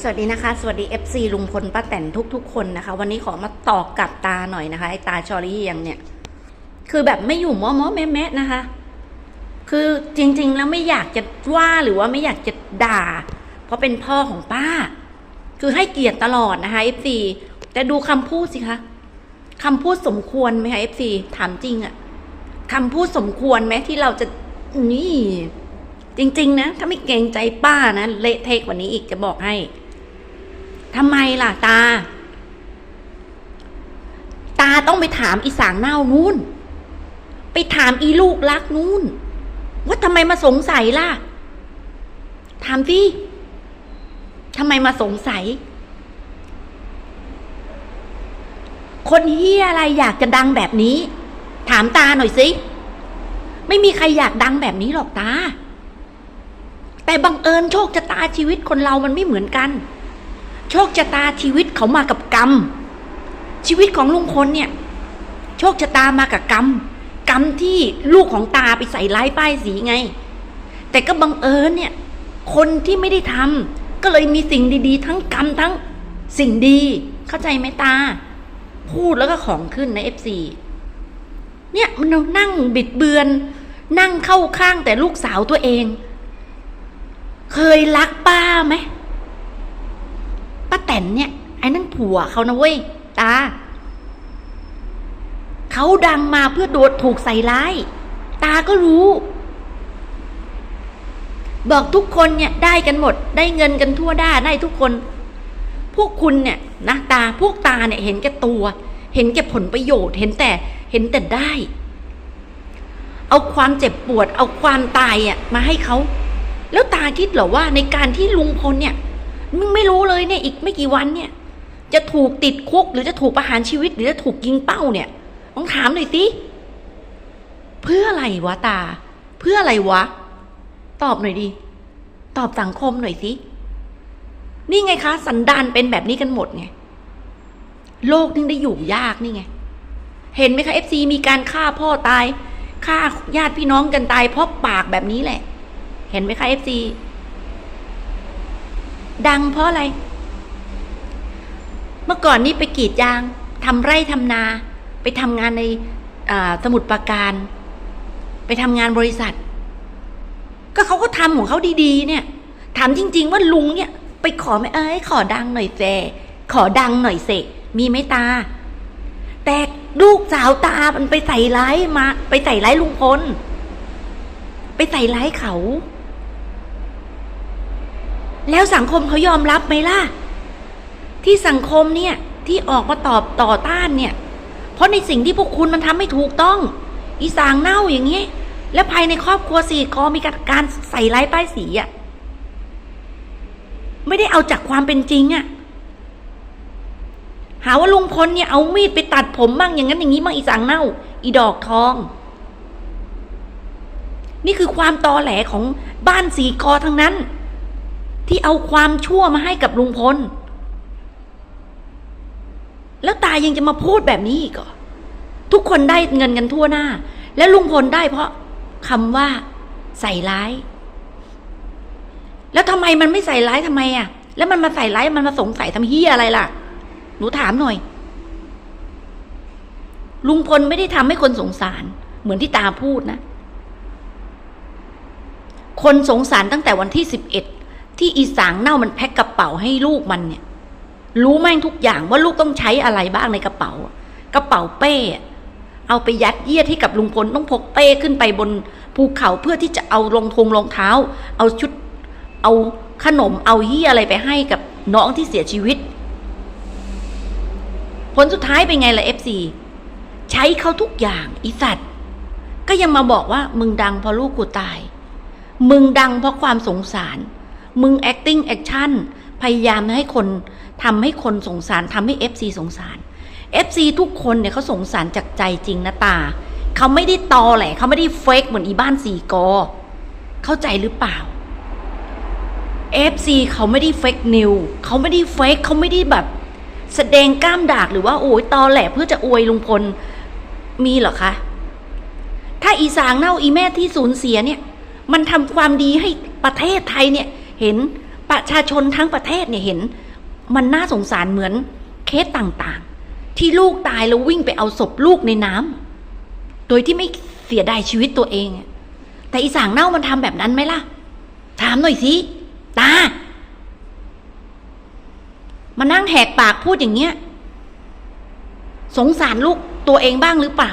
สวัสดีนะคะ สวัสดี FC ลุงพลป้าแตนทุกๆ คนนะคะ วันนี้ขอมาตอกกับตาหน่อยนะคะไอตาชอรี่ยังเนี่ย คือแบบไม่อยู่ม้อม้อแม่แม่นะคะ คือจริง ๆ แล้วไม่อยากจะว่าหรือว่าไม่อยากจะด่า เพราะเป็นพ่อของป้า คือให้เกียรติตลอดนะคะ FC แต่ดูคำพูดสิคะคำพูดสมควรไหมคะ FC ถามจริงอะคำพูดสมควรไหมที่เราจะนี่จริง ๆ นะ ถ้าไม่เกรงใจป้านะ เละเทะกว่านี้อีกจะบอกให้ ทำไมล่ะตา ตาต้องไปถามอีสางเน่านู่น ไปถามอีลูกรักนู่น ว่าทำไมมาสงสัยล่ะ ถามสิทำไมมาสงสัย คนเฮียอะไรอยากจะดังแบบนี้ ถามตาหน่อยสิ ไม่มีใครอยากดังแบบนี้หรอกตา แต่บังเอิญโชคชะตาชีวิตคนเรามันไม่เหมือนกัน โชคชะตาชีวิตเขามากับกรรม ชีวิตของลุงพลเนี่ย โชคชะตามากับกรรม กรรมที่ลูกของตาไปใส่ร้ายป้ายสีไง แต่ก็บังเอิญเนี่ย คนที่ไม่ได้ทำก็เลยมีสิ่งดีๆ ทั้งกรรมทั้งสิ่งดี เข้าใจไหมตา พูดแล้วก็ของขึ้นในเอฟซีเนี่ยมันนั่งบิดเบือน นั่งเข้าข้างแต่ลูกสาวตัวเอง เคยรักป้าไหม ป้าแตนเนี่ยไอ้นั่นผัวเขานะเว้ยตาเขาดังมาเพื่อโดดถูกใส่ร้าย ตาก็รู้ บอกทุกคนเนี่ยได้กันหมด ได้เงินกันทั่วด้าได้ทุกคน พวกคุณเนี่ยนะตาพวกตาเนี่ยเห็นแก่ตัว เห็นแก่ผลประโยชน์ เห็นแต่เห็นแต่ได้ เอาความเจ็บปวด เอาความตายอะมาให้เขา แล้วตาคิดเหรอว่าในการที่ลุงพลเนี่ย มึงไม่รู้เลยเนี่ยอีกไม่กี่วันเนี่ย จะถูกติดคุกหรือจะถูกประหารชีวิต หรือจะถูกยิงเป้าเนี่ยต้องถามหน่อยสิเพื่ออะไรวะตา เพื่ออะไรวะ ตอบหน่อยดิตอบสังคมหน่อยสินี่ไงคะ สันดานเป็นแบบนี้กันหมดไงโลกนึงได้อยู่ยากนี่ไง เห็นไหมคะเอฟซีมีการฆ่าพ่อตายฆ่าญาติพี่น้องกันตายเพราะปากแบบนี้แหละ เห็นไหมคะเอฟซี ดังเพราะอะไร เมื่อก่อนนี้ไปกรีดยางทำไร่ทำนา ไปทำงานในสมุดปราการ ไปทำงานบริษัท ก็เขาก็ทำของเขาดีๆ เนี่ย ถามจริง ๆ ว่าลุงเนี่ย ไปขอไหมเอ้ยขอดังหน่อยเจขอดังหน่อยเสมีไหมตา แต่ลูกสาวตามันไปใส่ร้ายมา ไปใส่ร้ายลุงพลไปใส่ร้ายเขา แล้วสังคมเขายอมรับไหมล่ะ ที่สังคมเนี่ยที่ออกมาตอบต่อต้านเนี่ย เพราะในสิ่งที่พวกคุณมันทำไม่ถูกต้อง อีสางเน่าอย่างเงี้ และภายในครอบครัวสี่กอมีการใส่ร้ายป้ายสีอะ่ะไม่ได้เอาจากความเป็นจริงอะ่ะหาว่าลุงพลเนี่ยเอามีดไปตัดผมบ้างอย่างนั้นอย่างนี้บ้างอีสางเน่า อีดอกทอง นี่คือความตอแหลของบ้านสีกอทั้งนั้น ที่เอาความชั่วมาให้กับลุงพล แล้วตายังจะมาพูดแบบนี้อีกเหรอทุกคนได้เงินกันทั่วหน้า แล้วลุงพลได้เพราะคำว่าใส่ร้าย แล้วทำไมมันไม่ใส่ร้ายทำไมอะ แล้วมันมาใส่ร้ายมันมาสงสัยทำเฮียอะไรล่ะ หนูถามหน่อย ลุงพลไม่ได้ทำให้คนสงสาร เหมือนที่ตาพูดนะ คนสงสารตั้งแต่วันที่สิบเอ็ด ที่อีสางเน่ามันแพ็คกระเป๋าให้ลูกมันเนี่ย รู้แม่งทุกอย่างว่าลูกต้องใช้อะไรบ้างในกระเป๋า กระเป๋าเป้ เอาไปยัดเยียดให้กับลุงพลต้องพกเป้ขึ้นไปบนภูเขาเพื่อที่จะเอารองทงรองเท้า เอาชุด เอาขนมเอาเยี่ยอะไรไปให้กับน้องที่เสียชีวิต ผลสุดท้ายเป็นไงล่ะเอฟซีใช้เขาทุกอย่างอีสัตว์ ก็ยังมาบอกว่ามึงดังเพราะลูกกูตาย มึงดังเพราะความสงสาร มึง acting action พยายามให้คนทำให้คนสงสารทำให้ FC สงสาร FC ทุกคนเนี่ยเขาสงสารจากใจจริงนะตา เขาไม่ได้ตอแหละเขาไม่ได้เฟกเหมือนอีบ้านสี่กอ เข้าใจหรือเปล่า FC เขาไม่ได้เฟกนิวเขาไม่ได้เฟกเขาไม่ได้แบบ แสดงกล้ามดากหรือว่าโอ้ยตอแหลเพื่อจะอวยลุงพลมีเหรอคะ ถ้าอีสางเน่าอีแม่ที่สูญเสียเนี่ย มันทำความดีให้ประเทศไทยเนี่ย เห็นประชาชนทั้งประเทศเนี่ยเห็น มันน่าสงสารเหมือนเคสต่างๆ ที่ลูกตายแล้ววิ่งไปเอาศพลูกในน้ำโดยที่ไม่เสียดายชีวิตตัวเอง แต่อีสางเน่ามันทำแบบนั้นไหมล่ะ ถามหน่อยสิตามานั่งแหกปากพูดอย่างเงี้ย สงสารลูกตัวเองบ้างหรือเปล่า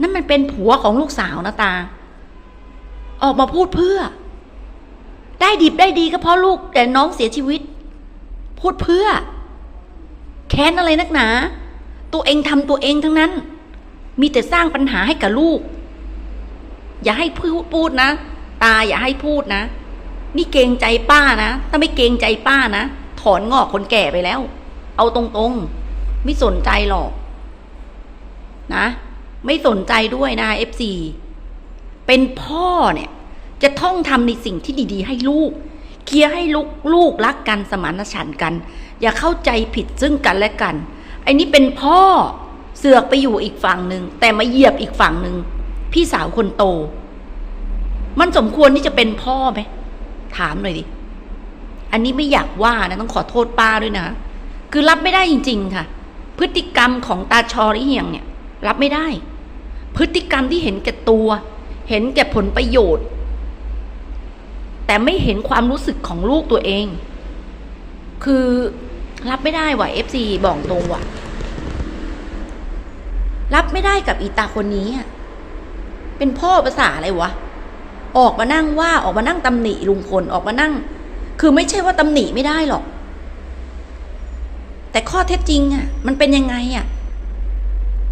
นั่นมันเป็นผัวของลูกสาวนะตา ออกมาพูดเพื่อ ได้ดิบได้ดีก็เพราะลูก แต่น้องเสียชีวิต พูดเพื่อ แค้นอะไรนักหนา ตัวเองทำตัวเองทั้งนั้น มีแต่สร้างปัญหาให้กับลูก อย่าให้พูดพูดนะ ตาอย่าให้พูดนะ นี่เกรงใจป้านะถ้าไม่เกรงใจป้านะ ถอนงอกคนแก่ไปแล้ว เอาตรงๆ ไม่สนใจหรอก นะ ไม่สนใจด้วยนะเอฟซีเป็นพ่อเนี่ย จะท่องทำในสิ่งที่ดี ๆ ให้ลูก เคลียร์ให้ลูกลูกรักกันสมานฉันท์กัน อย่าเข้าใจผิดซึ่งกันและกัน ไอ้นี่เป็นพ่อเสือกไปอยู่อีกฝั่งหนึ่งแต่มาเหยียบอีกฝั่งหนึ่งพี่สาวคนโต มันสมควรที่จะเป็นพ่อไหมถามหน่อยดิอันนี้ไม่อยากว่านะต้องขอโทษป้าด้วยนะ คือรับไม่ได้จริง ๆ ค่ะ พฤติกรรมของตาชอริเฮียงเนี่ย รับไม่ได้ พฤติกรรมที่เห็นแก่ตัว เห็นแก่ผลประโยชน์ แต่ไม่เห็นความรู้สึกของลูกตัวเอง คือรับไม่ได้ว่ะเอฟซีบอกตรงว่ะ รับไม่ได้กับอีตาคนนี้เป็นพ่อภาษาอะไรวะ ออกมานั่งว่าออกมานั่งตำหนิลุงพลออกมานั่ง คือไม่ใช่ว่าตำหนิไม่ได้หรอก แต่ข้อเท็จจริงอะมันเป็นยังไงอะ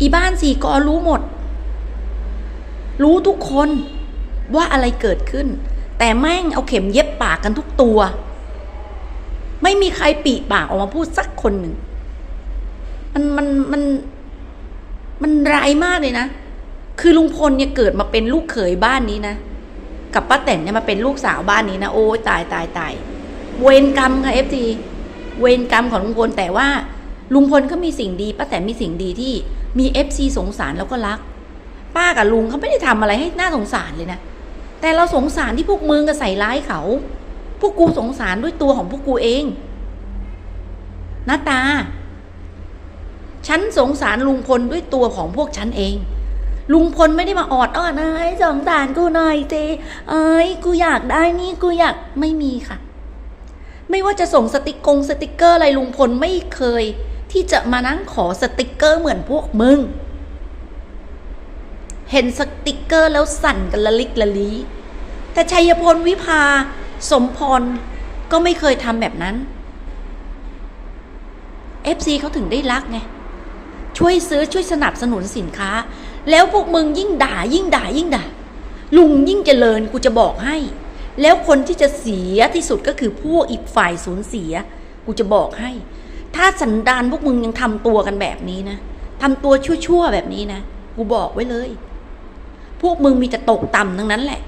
อีบ้านสี่กอรู้หมด รู้ทุกคนว่าอะไรเกิดขึ้น แต่แม่งเอาเข็มเย็บปากกันทุกตัว ไม่มีใครปีปากออกมาพูดสักคนหนึ่ง มันมันมันมันร้ายมากเลยนะ คือลุงพลเนี่ยเกิดมาเป็นลูกเขยบ้านนี้นะ กับป้าแตนเนี่ยมาเป็นลูกสาวบ้านนี้นะ โอ้ยตายตายตายเวรกรรมค่ะเอฟซีเวรกรรมของลุงพลแต่ว่าลุงพลก็มีสิ่งดีป้าแตนมีสิ่งดีที่มีเอฟซีสงสารแล้วก็รัก ป้ากับลุงเขาไม่ได้ทำอะไรให้หน่าสงสารเลยนะ แต่เราสงสารที่พวกมึงก็ใส่ร้ายเขา พวกกูสงสารด้วยตัวของพวกกูเองนาตา ฉันสงสารลุงพลด้วยตัวของพวกฉันเอง ลุงพลไม่ได้มาออดอ้อนเอ้ยสงสารกูหน่อยเจเอ้ยกูอยากได้นี่กูอยากไม่มีค่ะ ไม่ว่าจะส่งสติกกงสติกเกอร์อะไรลุงพลไม่เคย ที่จะมานั่งขอสติกเกอร์เหมือนพวกมึง เห็นสติกเกอร์แล้วสั่นกันละลิกละลีแต่ชัยพลวิภาสมพรก็ไม่เคยทำแบบนั้น FC เขาถึงได้รักไง ช่วยซื้อช่วยสนับสนุนสินค้า แล้วพวกมึงยิ่งด่ายิ่งด่ายิ่งด่า ลุงยิ่งเจริญกูจะบอกให้ แล้วคนที่จะเสียที่สุดก็คือพวกอีกฝ่ายสูญเสีย กูจะบอกให้ ถ้าสันดานพวกมึงยังทำตัวกันแบบนี้นะทำตัวชั่วๆแบบนี้นะ กูบอกไว้เลย พวกมึงมีแต่ตกต่ำทั้งนั้นแหละ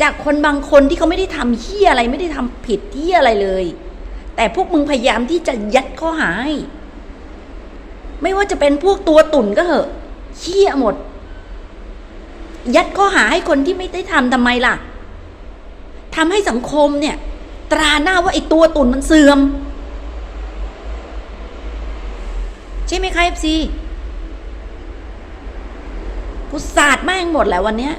จากคนบางคนที่เขาไม่ได้ทำเฮี้ยอะไรไม่ได้ทำผิดเฮี้ยอะไรเลย แต่พวกมึงพยายามที่จะยัดข้อหาให้ไม่ว่าจะเป็นพวกตัวตุ่นก็เหอะเฮี้ยหมด ยัดข้อหาให้คนที่ไม่ได้ทำทำไมล่ะทำให้สังคมเนี่ย ตราหน้าว่าไอ้ตัวตุ่นมันเสื่อม ใช่ไหมคะเอฟซี กูสาดแม่งหมดแหละวันเนี้ย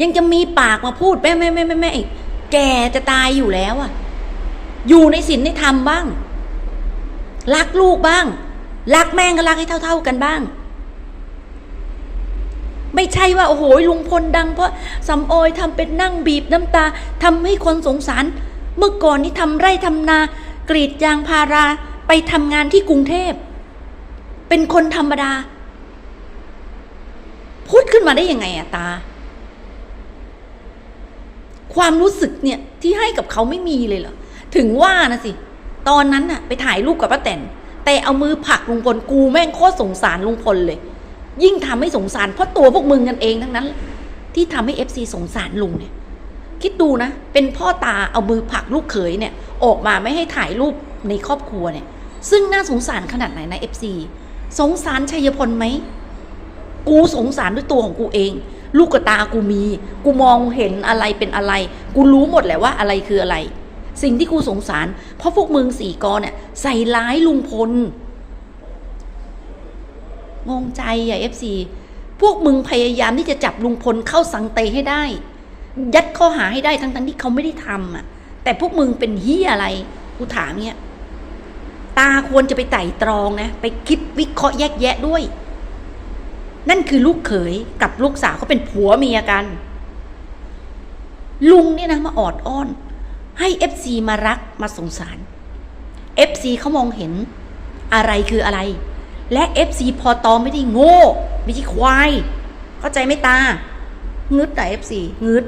ยังจะมีปากมาพูดแม่แม่แม่แม่แม่อีกแกจะตายอยู่แล้วอะอยู่ในศีลในธรรมบ้าง รักลูกบ้าง รักแม่งก็รักให้เท่า ๆกันบ้าง ไม่ใช่ว่าโอ้โหลุงพลดังเพราะสำออยทำเป็นนั่งบีบน้ำตาทำให้คนสงสาร เมื่อก่อนนี่ทำไร่ทำนากรีดยางพาราไปทำงานที่กรุงเทพ เป็นคนธรรมดา พูดขึ้นมาได้ยังไงอะตา ความรู้สึกเนี่ยที่ให้กับเขาไม่มีเลยเหรอ ถึงว่านะสิ ตอนนั้นน่ะ ไปถ่ายรูปกับป้าแตนแต่เอามือผลักลุงพลกูแม่งโคตรสงสารลุงพลเลย ยิ่งทำให้สงสารเพราะตัวพวกมึงกันเองทั้งนั้น ที่ทำให้เอฟซีสงสารลุงเนี่ย คิดดูนะ เป็นพ่อตาเอามือผลักลูกเขยเนี่ย ออกมาไม่ให้ถ่ายรูปในครอบครัวเนี่ย ซึ่งน่าสงสารขนาดไหนนะเอฟซีสงสารชัยพลไหม กูสงสารด้วยตัวของกูเอง ลูกกระตากูมี กูมองเห็นอะไรเป็นอะไร กูรู้หมดแหละว่าอะไรคืออะไร สิ่งที่กูสงสาร เพราะพวกมึงสี่กอเนี่ยใส่ร้ายลุงพลงงใจอะเอฟซีพวกมึงพยายามที่จะจับลุงพลเข้าสังเตให้ได้ ยัดข้อหาให้ได้ทั้งๆที่เขาไม่ได้ทำอะ แต่พวกมึงเป็นเฮียอะไร กูถามเนี่ยตาควรจะไปไต่ตรองนะ ไปคิดวิเคราะห์แยกแยะด้วย นั่นคือลูกเขยกับลูกสาวเขาเป็นผัวเมียกัน ลุงเนี่ยนะมาออดอ้อน ให้เอฟซีมารักมาสงสารเอฟซีเขามองเห็นอะไรคืออะไร และเอฟซีพอตอไม่ได้โง่ ไม่ใช่ควาย เข้าใจไม่ตางึดแต่เอฟซีงึด